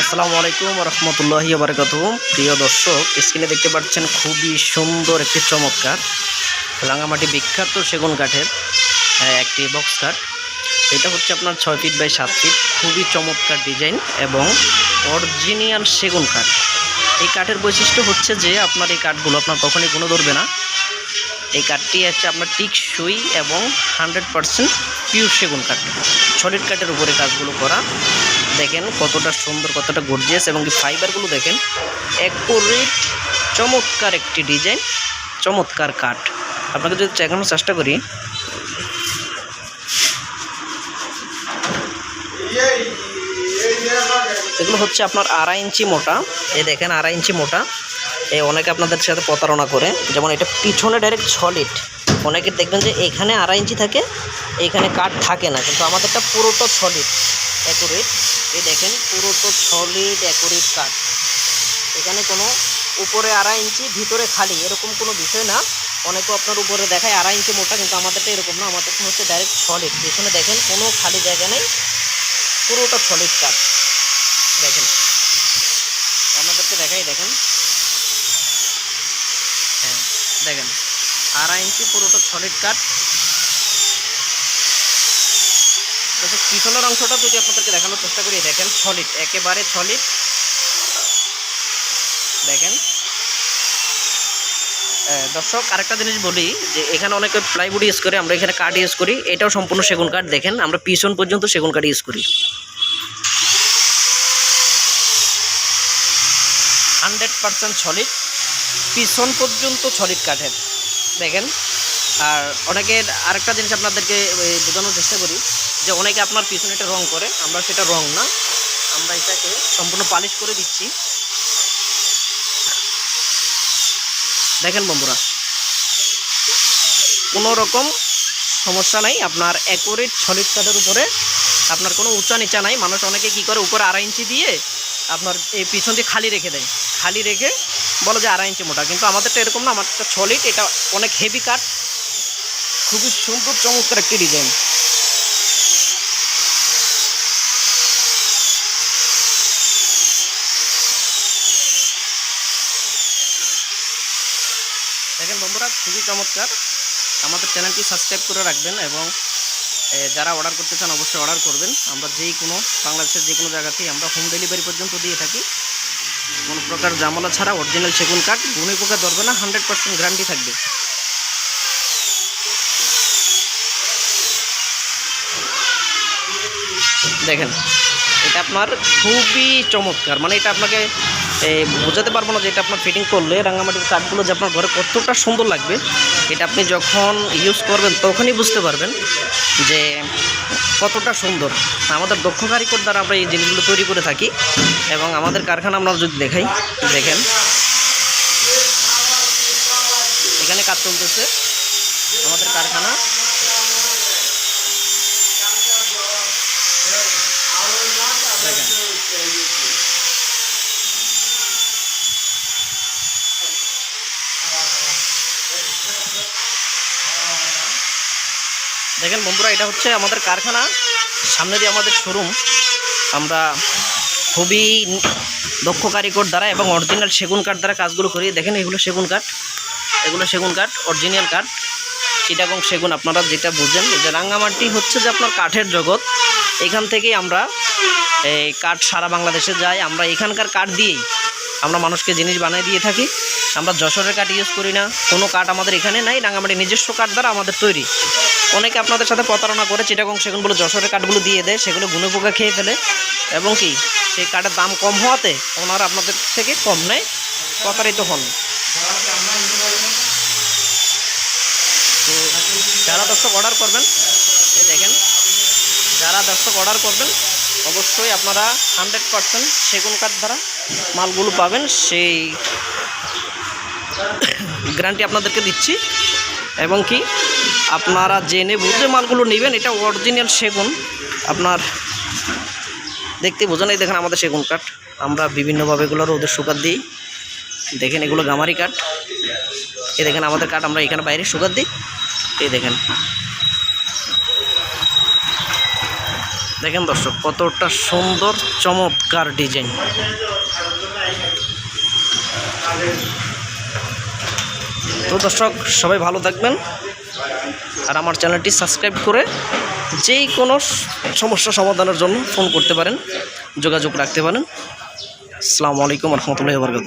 আসসালামু আলাইকুম রহমতুল্লাহি বারকাত প্রিয় দর্শক, স্ক্রিনে দেখতে পাচ্ছেন খুবই সুন্দর একটি চমৎকার রাঙামাটি বিখ্যাত সেগুন কাঠের একটি বক্স কাঠ এটা হচ্ছে আপনার ছয় ফিট বাই সাত ফিট খুবই চমৎকার ডিজাইন এবং অরিজিনিয়াল সেগুন কাঠ। এই কাঠের বৈশিষ্ট্য হচ্ছে যে আপনার এই কাঠগুলো আপনার কখনই গুণ ধরবে না। এই কাঠটি হচ্ছে আপনার টিক টিকসই এবং হান্ড্রেড পারসেন্ট পিওর সেগুন কাঠ। সলিড কাঠের উপরে কাজগুলো করা। দেখেন কতটা সুন্দর, কতটা গর্জিয়াস এবং কি ফাইবারগুলো দেখেন অ্যাকুরেট চমৎকার একটি ডিজাইন চমৎকার কাঠ আপনাকে যদি দেখানোর চেষ্টা করি। এগুলো হচ্ছে আপনার আড়াই ইঞ্চি মোটা। এই দেখেন আড়াই ইঞ্চি মোটা। এই অনেকে আপনাদের সাথে প্রতারণা করে। যেমন এটা পিছনে ডাইরেক্ট সলিড অনেকে দেখবেন যে এখানে আড়াই ইঞ্চি থাকে এইখানে কাঠ থাকে না। কিন্তু আমাদেরটা পুরোটা সলিড অ্যাকুরেট এই দেখেন পুরোটা সলিড অ্যাকুরেট কাঠ এখানে কোনো উপরে আড়াই ইঞ্চি, ভিতরে খালি, এরকম কোনো বিষয় না। অনেকে আপনার উপরে দেখায় আড়াই ইঞ্চি মোটা, কিন্তু আমাদেরটা এরকম না। আমাদেরটা হচ্ছে ডাইরেক্ট সলিড পেছনে দেখেন, কোনো খালি জায়গা নেই। পুরোটা সলিড কাঠ দেখেন। আপনাদেরকে দেখাই, দেখেন। হ্যাঁ দেখেন। আড়াই ইঞ্চি পুরোটা সলিড কাঠ দেখুন পিছনের অংশটা যদি আপনাদেরকে দেখানোর চেষ্টা করি, দেখেন সলিড একেবারে সলিড দেখেন। দর্শক, আরেকটা জিনিস বলি, যে এখানে অনেকে প্লাইউড ইউজ করে, আমরা এখানে কাঠ ইউজ করি, এটাও সম্পূর্ণ সেগুন কাঠ দেখেন, আমরা পিছন পর্যন্ত সেগুন কাঠ ইউজ করি। হান্ড্রেড পারসেন্ট সলিড পিছন পর্যন্ত সলিড কাঠের দেখেন, আর অনেকের আরেকটা জিনিস আপনাদেরকে বোঝানোর চেষ্টা করি যে অনেকে আপনার পিছনে এটা রং করে, আমরা সেটা রং না। আমরা এটাকে সম্পূর্ণ পালিশ করে দিচ্ছি। দেখেন বন্ধুরা, কোনো রকম সমস্যা নাই, আপনার অ্যাকুরেট সলিড কাঠের উপরে আপনার কোনো উঁচা নিচা নাই। মানুষ অনেকে কি করে, উপরে আড়াই ইঞ্চি দিয়ে আপনার এই পিছন দিয়ে খালি রেখে দেয়। খালি রেখে বলো যে আড়াই ইঞ্চি মোটা, কিন্তু আমাদেরটা এরকম না, আমারটা সলিড এটা অনেক হেভি কাঠ খুবই সুন্দর চমৎকার একটি ডিজাইন দেখেন বন্ধুরা, খুবই চমৎকার। আমাদের চ্যানেলটি সাবস্ক্রাইব করে রাখবেন এবং যারা অর্ডার করতে চান অবশ্যই অর্ডার করবেন। আমরা যেই কোনো, বাংলাদেশের যে কোনো জায়গাতেই আমরা হোম ডেলিভারি পর্যন্ত দিয়ে থাকি। কোনো প্রকার জামলা ছাড়া অরিজিনাল সেগুন কাঠ গুণে পোকা ধরবে না হান্ড্রেড পার্সেন্ট গ্যারান্টি থাকবে। দেখেন, এটা আপনার খুবই চমৎকার। মানে এটা আপনাকে বোঝাতে পারব না যে এটা আপনার ফিটিং করলে রাঙামাটির কাঠগুলো যে আপনার ঘরে কতটা সুন্দর লাগবে, এটা আপনি যখন ইউজ করবেন তখনই বুঝতে পারবেন যে কতটা সুন্দর। আমাদের দক্ষ কারিগর দ্বারা আমরা এই জিনিসগুলো তৈরি করে থাকি এবং আমাদের কারখানা আমরা যদি দেখাই, দেখেন। এখানে কাজ চলতেছে। আমাদের কারখানা দেখেন দেখেন বন্ধুরা, এটা হচ্ছে আমাদের কারখানা। সামনে দিয়ে আমাদের শোরুম আমরা খুবই দক্ষ কারিগর দ্বারা এবং অরিজিনাল সেগুন কাঠ দ্বারা কাজগুলো করি। দেখেন, এগুলো সেগুন কাঠ। এগুলো সেগুন কাঠ অরিজিনাল কাঠ। চিটাগং সেগুন, আপনারা যেটা বুঝেন যে রাঙ্গামাটি হচ্ছে যে আপনার কাঠের জগৎ। এখান থেকেই আমরা এই কাঠ সারা বাংলাদেশে যাই। আমরা এখানকার কাঠ দিয়েই আমরা মানুষকে জিনিস বানিয়ে দিয়ে থাকি। আমরা যশোরের কাঠ ইউজ করি না। কোনো কাঠ আমাদের এখানে নাই। রাঙামাটি নিজস্ব কাঠ দ্বারা আমাদের তৈরি। অনেকে আপনাদের সাথে প্রতারণা করে চিটাগং সেগুনগুলো যশোরের কাঠগুলো দিয়ে দেয়, সেগুলো গুনে পোকা খেয়ে ফেলে। এবং কি, সেই কাঠের দাম কম হওয়াতে ওনারা আপনাদের থেকে কম নেয়, প্রতারিত হন। তো যারা দর্শক অর্ডার করবেন দেখেন, যারা দর্শক অর্ডার করবেন, অবশ্যই আপনারা হান্ড্রেড পারসেন্ট সেগুন কাঠ দ্বারা মালগুলো পাবেন। সেই গ্যারান্টি আপনাদেরকে দিচ্ছি। এবং কি আপনারা জেনে বুঝে মালগুলো নেবেন। এটা অরিজিনাল সেগুন। আপনার দেখতে বোঝেন, এই দেখেন আমাদের সেগুন কাঠ। আমরা বিভিন্নভাবে এগুলো রোদের শুকার দিই। দেখেন এগুলো গামারি কাঠ। এই দেখেন আমাদের কাঠ, আমরা এখানে বাইরে শুকার দিই। এই দেখেন। দেখেন দর্শক, কতটা সুন্দর, চমৎকার ডিজাইন। তো দর্শক, সবাই ভালো থাকবেন। আর আমার চ্যানেলটি সাবস্ক্রাইব করে যেই কোনো সমস্যা সমাধানের জন্য ফোন করতে পারেন, যোগাযোগ রাখতে পারেন। আসসালামু আলাইকুম রহমতুল্লাহ বরকাত